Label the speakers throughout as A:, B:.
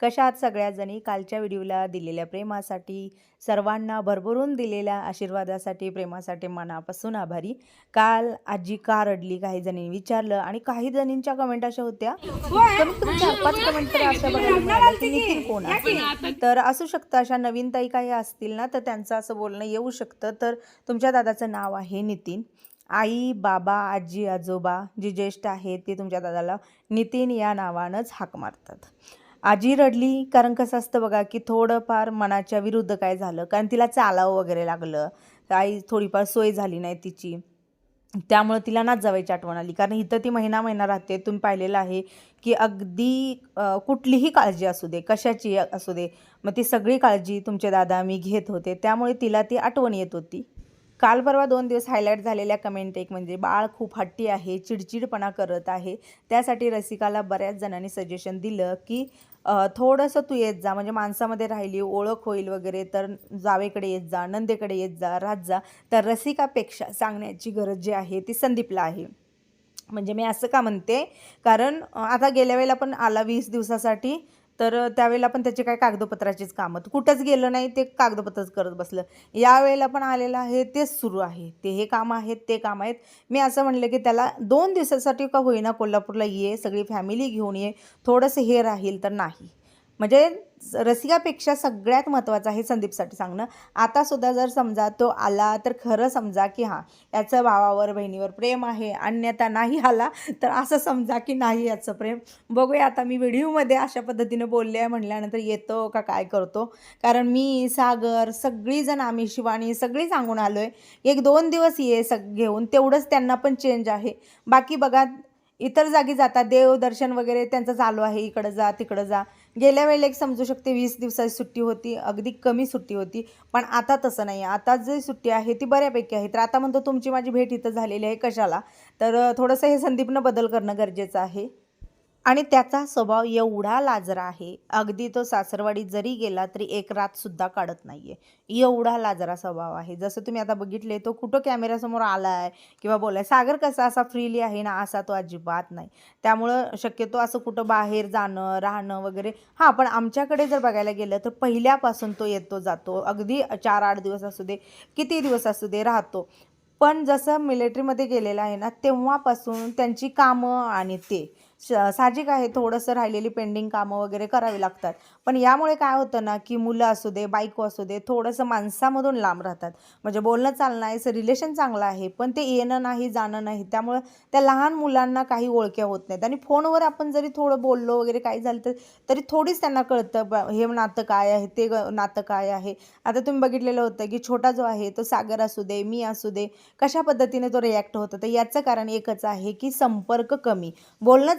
A: कशा आहात सगळ्याजणी कालच्या व्हिडिओला दिलेल्या प्रेमासाठी सर्वांना भरभरून दिलेल्या आशीर्वादासाठी प्रेमासाठी मनापासून आभारी. काल आजी का रडली काही जणींनी विचारलं आणि काही जणींच्या कमेंट अशा होत्या. कमीत कमी चार पाच कमेंट तर अशा बघायला मिळाल्या. की. निखिल कोण आहे तर असू शकतं अशा नवीन ताई काही असतील ना तर त्यांचं असं बोलणं येऊ शकतं. तर तुमच्या दादाचं नाव आहे नितीन. आई बाबा आजी आजोबा जी ज्येष्ठ आहेत ते तुमच्या दादाला नितीन या नावानंच हाक मारतात. आजी रडली कारण कसं असतं बघा की थोडंफार मनाच्या विरुद्ध काय झालं कारण तिला चालावं वगैरे लागलं काही थोडीफार सोय झाली नाही तिची. त्यामुळं तिला नाच जावायची आठवण आली कारण इथं ती महिना महिना राहते. तुम्ही पाहिलेलं आहे की अगदी कुठलीही काळजी असू दे कशाची असू दे मग ती सगळी काळजी तुमचे दादा मी घेत होते. त्यामुळे तिला ती आठवण येत होती. काल परवा दोन दिवस हायलाईट झालेल्या कमेंट एक म्हणजे बाळ खूप हट्टी आहे चिडचिडपणा करत आहे. त्यासाठी रसिकाला बऱ्याच जणांनी सजेशन दिलं की थोडंसं तू येत जा. म्हणजे माणसामध्ये राहिली ओळख होईल वगैरे तर जावेकडे येत जा नंदेकडे येत जा राहत जा. तर रसिकापेक्षा सांगण्याची गरज जी आहे ती संदीपला आहे. म्हणजे मी असं का म्हणते? कारण आता गेल्या वेळेला पण आला वीस दिवसासाठी तर त्यावेळेला पण त्याचे काय कागदपत्राचीच कामं तर कुठंच गेलं नाही ते कागदपत्रच करत बसलं. यावेळेला पण आलेलं आहे तेच सुरू आहे. ते हे कामं आहेत ते काम आहेत. मी असं म्हणलं की त्याला दोन दिवसासाठी का होईना कोल्हापूरला ये सगळी फॅमिली घेऊन ये थोडंसं हे राहील तर नाही. म्हणजे रसिकापेक्षा सगळ्यात महत्त्वाचं आहे संदीपसाठी सांगणं. आतासुद्धा जर समजा तो आला तर खरं समजा की हां याचं भावावर बहिणीवर प्रेम आहे अन्यथा नाही आला तर असं समजा की नाही याचं प्रेम. बघूया आता मी व्हिडिओमध्ये अशा पद्धतीनं बोलले आहे म्हणल्यानंतर येतो का काय करतो? कारण मी सागर सगळीजण आम्ही शिवानी सगळी सांगून आलो आहे एक दोन दिवस ये सग घेऊन तेवढंच त्यांना पण चेंज आहे. बाकी बघा इतर जागी जातात देवदर्शन वगैरे त्यांचं चालू आहे. इकडं जा तिकडं जा. गेल्या वेळेला एक समजू शकते वीस दिवसाची सुट्टी होती अगदी कमी सुट्टी होती पण आता तसं नाही आता जी सुट्टी आहे ती बऱ्यापैकी आहे. तर आता म्हणतो तुमची माझी भेट इथं झालेली आहे कशाला? तर थोडंसं हे संदीपनं बदल करणं गरजेचं आहे. आणि त्याचा स्वभाव एवढा लाजरा आहे अगदी तो सासरवाडीत जरी गेला तरी एक रातसुद्धा काढत नाही आहे एवढा लाजरा स्वभाव आहे. जसं तुम्ही आता बघितले तो कुठं कॅमेऱ्यासमोर आला आहे किंवा बोलाय सागर कसा असा फ्रीली आहे ना असा तो अजिबात नाही. त्यामुळं शक्यतो असं कुठं बाहेर जाणं राहणं वगैरे हां पण आमच्याकडे जर बघायला गेलं तर पहिल्यापासून तो येतो जातो. अगदी चार आठ दिवस असू दे किती दिवस असू दे राहतो. पण जसं मिलिटरीमध्ये गेलेला आहे ना तेव्हापासून त्यांची कामं आणि ते साहजिक आहे थोडंसं राहिलेली पेंडिंग कामं वगैरे करावी लागतात. पण यामुळे काय होतं ना की मुलं असू दे बायको असू दे थोडंसं माणसामधून लांब राहतात. म्हणजे बोलणं चालणं आहे असं रिलेशन चांगलं आहे पण ते येणं नाही जाणं नाही त्यामुळं त्या लहान मुलांना काही ओळख्या होत नाहीत. आणि फोनवर आपण जरी थोडं बोललो वगैरे काही झालं तर तरी थोडीच त्यांना कळतं ब हे नातं काय आहे ते ग- नातं काय आहे. आता तुम्ही बघितलेलं होतं की छोटा जो आहे तो सागर असू दे मी असू दे कशा पद्धतीने तो रिॲक्ट होतं? तर याचं कारण एकच आहे की संपर्क कमी. बोलणं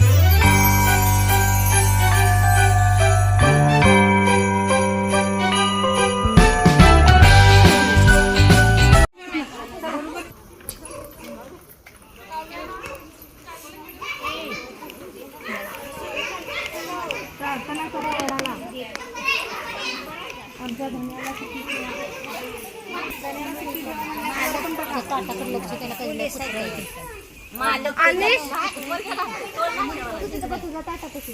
A: प्रार्थना करा देवाला आमच्या लक्ष
B: त्याला तुझा तुझा ताटा कशी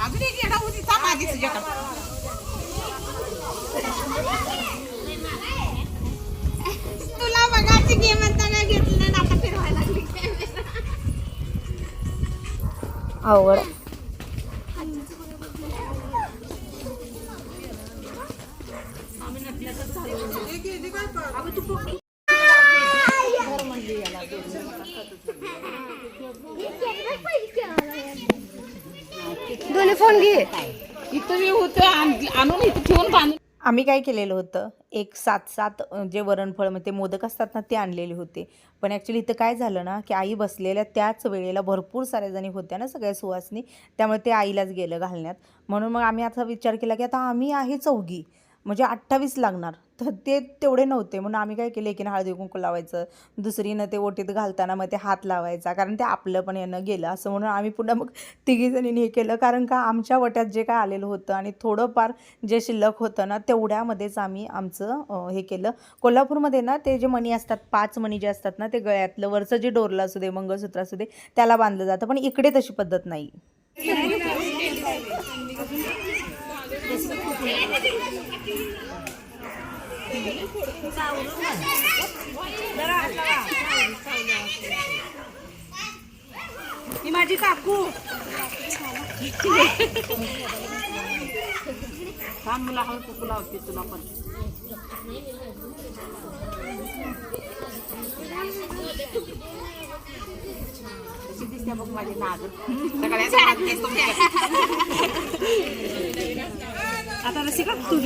C: अजून एक होती तुझ्याकडे तुला बघायची गेम म्हणताना घेतली नाही आता फिरवायला लागली.
A: आवड
B: दोन्ही फोन घे.
C: इथं मी होते आणून इथं ठेवून बांधून.
A: आम्ही काय केलेलं होतं एक सात सात जे वरणफळ म्हणजे ते मोदक असतात ना ते आणलेले होते. पण ॲक्च्युली इथं काय झालं ना की आई बसलेल्या त्याच वेळेला भरपूर साऱ्या जणी होत्या ना सगळ्या सुवासनी. त्यामुळे ते आईलाच गेलं घालण्यात. म्हणून मग आम्ही आता विचार केला की आता आम्ही आहे चौघी. म्हणजे अठ्ठावीस लागणार. तर ते तेवढे नव्हते. म्हणून आम्ही काय केलं एकीनं हळदी कुंकू लावायचं दुसरीनं ते ओटीत घालताना मग ते हात लावायचा कारण ते आपलं पण यानं गेलं. असं म्हणून आम्ही पुन्हा मग तिघीजणींनी हे केलं. कारण का आमच्या वट्यात जे काय आलेलं होतं आणि थोडंफार जे शिल्लक होतं ना तेवढ्यामध्येच आम्ही आमचं हे केलं. कोल्हापूरमध्ये ना ते जे मणी असतात पाच मणी जे असतात ना ते गळ्यातलं वरचं जे डोरलं असू दे मंगळसूत्र असू दे त्याला बांधलं जातं. पण इकडे तशी पद्धत नाही.
C: ही माझी काकू थांब मुला हळद कुकू लावते तुला पण कशी दिसते बघ माझी नाग सगळ्या हात केस तुमच्या. आता रसिका तू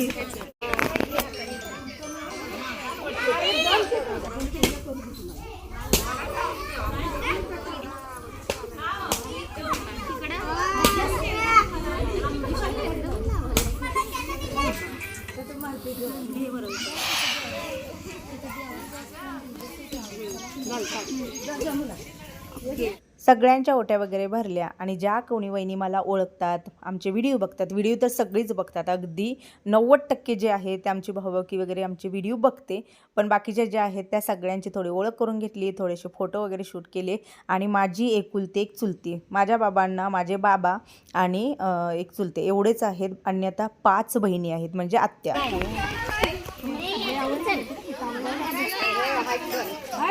A: सगळ्यांच्या ओट्या वगैरे भरल्या आणि ज्या कोणी वहिनी मला ओळखतात आमचे व्हिडिओ बघतात व्हिडिओ तर सगळीच बघतात. अगदी नव्वद टक्के जे आहे ते आमची भावकी वगैरे आमचे व्हिडिओ बघते पण बाकीच्या ज्या आहेत त्या सगळ्यांची थोडी ओळख करून घेतली थोडेसे फोटो वगैरे शूट केले आणि माझी एकुलती एक चुलती. माझ्या बाबांना माझे बाबा आणि एक चुलते. एवढेच आहेत अन्यथा पाच बहिणी आहेत म्हणजे आत्या.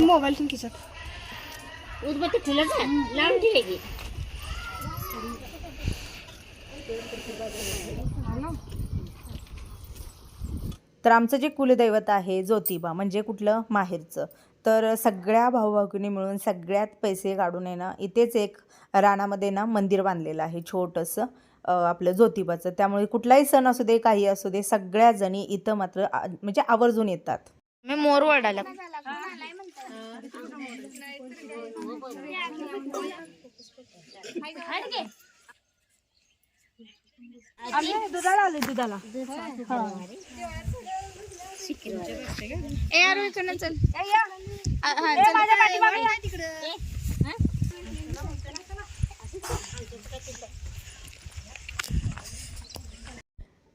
B: मोबाईल ठेवून खिचत
D: उदबत्ती ठेवलं लावून ठेवे की
A: तर आमचं जे कुलदैवत आहे ज्योतिबा म्हणजे कुठलं? माहेरचं. तर सगळ्या भाऊभाऊकीने मिळून सगळ्यात पैसे काढून आहे ना इथेच एक रानामध्ये ना मंदिर बांधलेलं आहे छोटंसं आपलं ज्योतिबाचं. त्यामुळे कुठलाही सण असू दे काही असू दे सगळ्या जणी इथं मात्र म्हणजे आवर्जून येतात.
B: मी मोर वरडायला
C: दुधाला आले दुधाला.
B: ए यार चल. आ, हा, चल.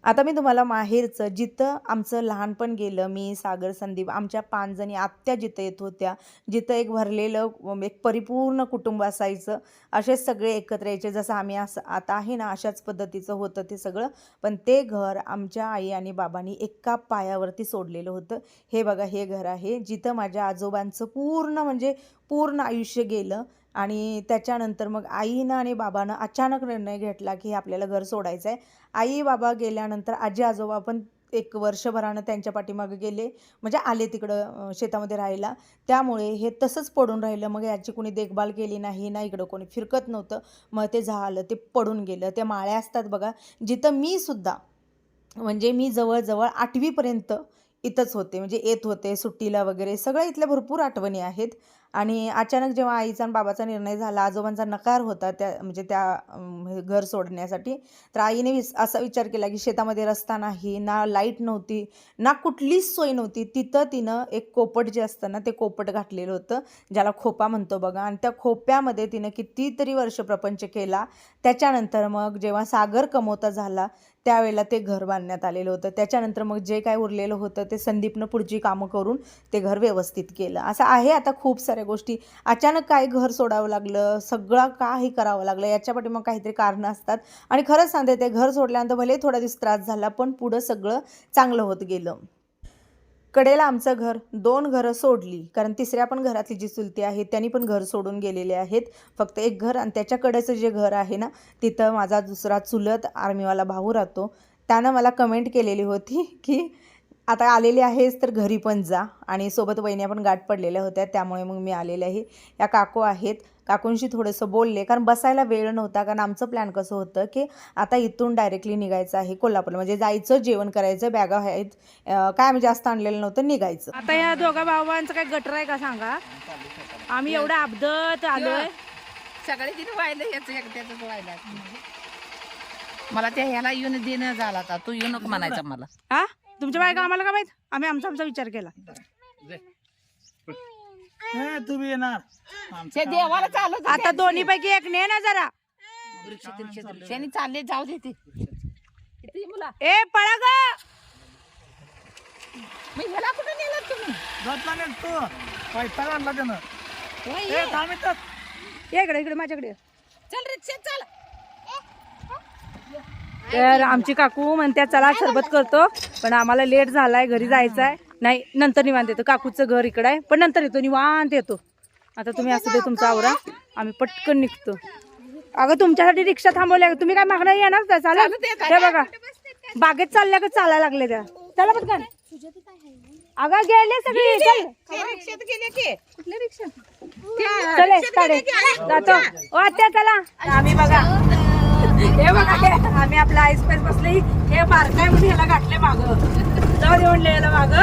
A: आता मी तुम्हाला माहेरचं जिथं आमचं लहानपण गेलं मी सागर संदीप आमच्या पाचजणी आत्या जिथं येत होत्या जिथं एक भरलेलं एक परिपूर्ण कुटुंब असायचं. असेच सगळे एकत्र यायचे. जसं आम्ही असं आता आहे ना अशाच पद्धतीचं होतं ते सगळं. पण ते घर आमच्या आई आणि बाबांनी एका पायावरती सोडलेलं होतं. हे बघा हे घर आहे. जिथं माझ्या आजोबांचं पूर्ण म्हणजे पूर्ण आयुष्य गेलं. आणि त्याच्यानंतर मग आईनं आणि बाबानं अचानक निर्णय घेतला की आपल्याला घर सोडायचं आहे. आई बाबा गेल्यानंतर आजी आजोबा पण एक वर्षभरानं त्यांच्या पाठीमागे गेले म्हणजे आले तिकडं शेतामध्ये राहायला. त्यामुळे हे तसंच पडून राहिलं. मग याची कोणी देखभाल केली नाही ना इकडं कोणी फिरकत नव्हतं. मग ते झालं ते पडून गेलं. त्या माळ्या असतात बघा जिथं मी सुद्धा म्हणजे मी जवळजवळ आठवीपर्यंत इथंच होते. म्हणजे येत होते सुट्टीला वगैरे. सगळ्या इथल्या भरपूर आठवणी आहेत. आणि अचानक जेव्हा आईचा आणि बाबाचा निर्णय झाला आजोबांचा नकार होता त्या म्हणजे त्या घर सोडण्यासाठी तर आईने विस असा विचार केला की शेतामध्ये रस्ता नाही ना लाइट नव्हती ना कुठलीच सोय नव्हती. तिथं तिनं एक कोपट जे असतं ना ते कोपट घातलेलं होतं ज्याला खोपा म्हणतो बघा. आणि त्या खोप्यामध्ये तिनं कितीतरी वर्ष प्रपंच केला. त्याच्यानंतर मग जेव्हा सागर कमवता झाला त्यावेळेला ते घर बांधण्यात आलेलं होतं. त्याच्यानंतर मग जे काय उरलेलं होतं ते संदीपनं पुढची कामं करून ते घर व्यवस्थित केलं. असं आहे आता खूप सारे साऱ्या गोष्टी. अचानक काय घर सोडावं लागलं? सगळं काही करावं लागलं? याच्या पाठी मग काहीतरी कारणं असतात. आणि खरंच सांगते ते घर सोडल्यानंतर भले थोडा दिवस त्रास झाला पण पुढं सगळं चांगलं होत गेलं. कडेला आमचं घर. दोन घरं सोडली. कारण तिसऱ्या पण घरातली जी चुलती आहे त्यांनी पण घर सोडून गेलेले आहेत. फक्त एक घर आणि त्याच्याकडेचं जे घर आहे ना तिथं माझा दुसरा चुलत आर्मीवाला भाऊ राहतो. त्यानं मला कमेंट केलेली होती की आता आलेली आहेस तर घरी पण जा. आणि सोबत वहिन्या पण गाठ पडलेल्या होत्या त्यामुळे मग मी आलेले आहे. या काकू आहेत. काकूंशी थोडंसं बोलले कारण बसायला वेळ नव्हता कारण आमचं प्लॅन कसं होतं की आता इथून डायरेक्टली निघायचं आहे कोल्हापूरला. म्हणजे जायचं जेवण करायचं बॅगा आहेत. काय आम्ही जास्त आणलेलं नव्हतं निघायचं.
B: आता या दोघा भावांचं काय गटर आहे का सांगा? आम्ही एवढं अबदत आलोय.
E: सगळे याच एकट्याच व्हायला मला त्या ह्याला येऊन देणं झाला आता. तू येऊ नको म्हणायचा मला.
B: हा तुमच्या बायका आम्हाला का माहीत? आम्ही आमचा आमचा विचार केला.
F: तुम्ही येणार.
E: ते देवाला चालत
B: आता दोन्ही पैकी एक ने ना जरा.
E: त्यांनी चालले जाऊ दे ते. किती मुला.
B: ए पळा ग.
E: मग ह्याला कुठे नेलं तुम्ही?
F: जातला नाही तू पैसा आणला त्यानं.
E: होय,
F: ए,
E: ये.
F: थांब इथं.
B: ये इकडे इकडे माझ्याकडे ये.
E: चल रिक्षा चल.
B: तर आमची काकू म्हणत्या चला सरबत करतो. पण आम्हाला लेट झालाय घरी जायचं आहे नाही नंतर निवांत येतो. काकूचं घर इकडं आहे पण नंतर येतो निवांत येतो. आता तुम्ही असं दे तुमचा आवरा. आम्ही पटकन निघतो. अगं तुमच्यासाठी रिक्षा थांबवल्या. तुम्ही काय मागणं येणार का चालेल. हे बघा. बागेत चालल्या का चालायला लागले त्या? चला पटकन. अगं गेले सगळे. चल. चले जातो. ओ आत्या चला. आम्ही बघा. हे बघा हे आम्ही आपला आईस पेस बसले. हे बारकाय म्हणून ह्याला गाठले माग. जाऊ दे म्हणले याला माग.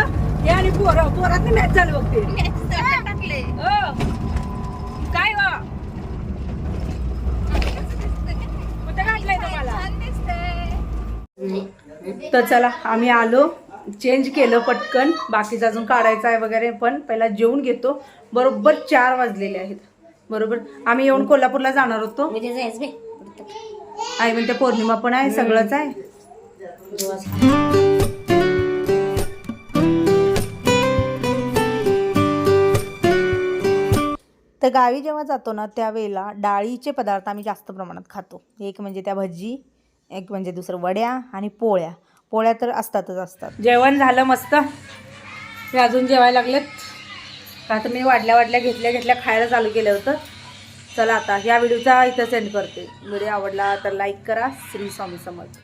B: हे आणि पोर पोरात मॅच झालं बघते हो. काय हो? कुठे गाठलंय तुम्हाला तर चला आम्ही आलो. चेंज केलं पटकन. बाकीचं अजून काढायचं आहे वगैरे पण पहिला जेवून घेतो. बरोबर चार वाजलेले आहेत. बरोबर. आम्ही येऊन कोल्हापूरला जाणार होतो.
D: उद्या जायचं बे.
A: आई म्हणते पौर्णिमा पण आहे सगळंच आहे. तर गावी जेव्हा जातो ना त्यावेळेला डाळीचे पदार्थ आम्ही जास्त प्रमाणात खातो. एक म्हणजे त्या भजी एक म्हणजे दुसरं वड्या आणि पोळ्या. पोळ्या तर असतातच असतात.
B: जेवण झालं मस्त. हे अजून जेवायला लागलेत. का तर मी वाढल्या वाढल्या घेतल्या घेतल्या खायला चालू केलं होतं. चला आता ह्या व्हिडिओचा इथं सेंड करते. व्हिडिओ आवडला तर लाईक करा. श्री स्वामी समर्थ.